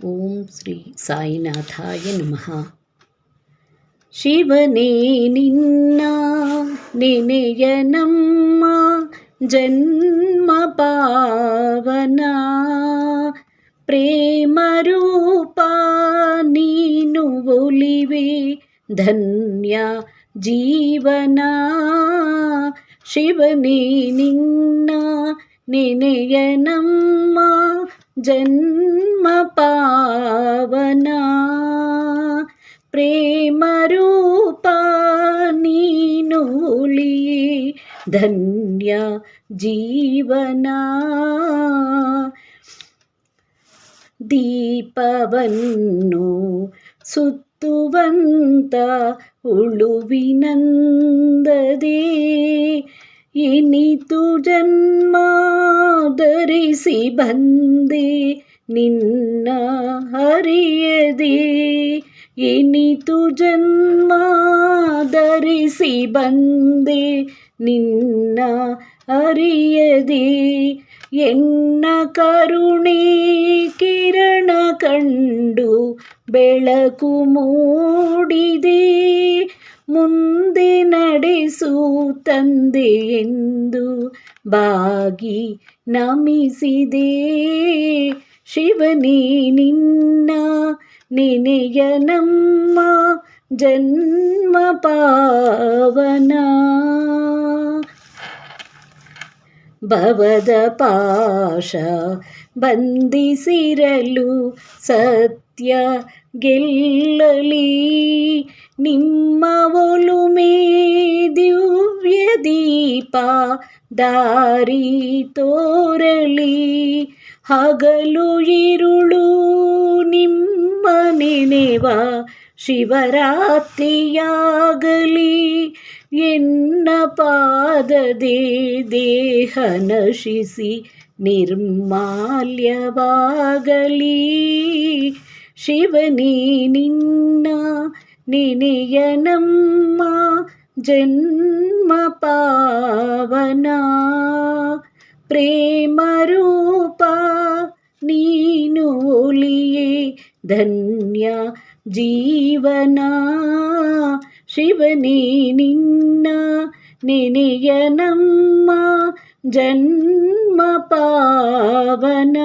ಓಂ ಶ್ರೀ ಸಾಯಿನಾಥಾಯ ನಮಃ ಶಿವನೇ ನಿನ್ನ ನೆನೆಯ ನಮ್ಮ ಜನ್ಮ ಪಾವನ ಪ್ರೇಮ ರೂಪ ನೀನು ಒಲಿವೆ ಧನ್ಯ ಜೀವನ ಶಿವನೇ ನಿನ್ನ ನೆನೆಯ ನಮ್ಮ ಜನ್ಮ ಪಾವನ ಪ್ರೇಮ ರೂಪ ನೀನು ಉಳಿಯೇ ಧನ್ಯ ಜೀವನ ದೀಪವನ್ನು ಸುತ್ತುವಂತ ಉಳುವಿನಂದದೇ ಇನಿತು ಜನ್ಮ ಧರಿಸಿ ಬಂದೆ ನಿನ್ನ ಹರಿಯದೆ ಜನ್ಮ ಧರಿಸಿ ಬಂದೆ ನಿನ್ನ ಅರಿಯದೆ ಎನ್ನ ಕರುಣೆ ಕಿರಣ ಕಂಡು ಬೆಳಕು ಮೂಡಿದೆ ಮುಂದೆ ನಡೆಸು ತಂದೆ ಎಂದು ಬಾಗಿ ನಮಿಸಿದೆ. ಶಿವನೇ ನಿನ್ನ ನೆನೆಯ ನಮ್ಮ ಜನ್ಮ ಪಾವನ. ಭವದ ಪಾಶ ಬಂದಿಸಿರಲು ಸತ್ಯ ಗೆಲ್ಲಲಿ. ನಿಮ್ಮ ದಾರಿ ತೋರಲಿ ಹಗಲು ಇರುಳು ನಿಮ್ಮ ನೆನೆವ ಶಿವರಾತ್ರಿಯಾಗಲಿ ಎನ್ನ ಪಾದದೆ ದೇಹ ನಶಿಸಿ ನಿರ್ಮಾಲ್ಯವಾಗಲಿ ಶಿವನೇ ನಿನ್ನ ನೆನೆಯ ನಮ್ಮ ಜನ್ಮ ಪಾವನ ಪ್ರೇಮ ರೂಪ ನೀನು ಒಲಿಯೇ ಧನ್ಯ ಜೀವನ ಶಿವನೇ ನಿನ್ನ ನೆನೆಯ ನಮ್ಮ ಜನ್ಮ ಪಾವನ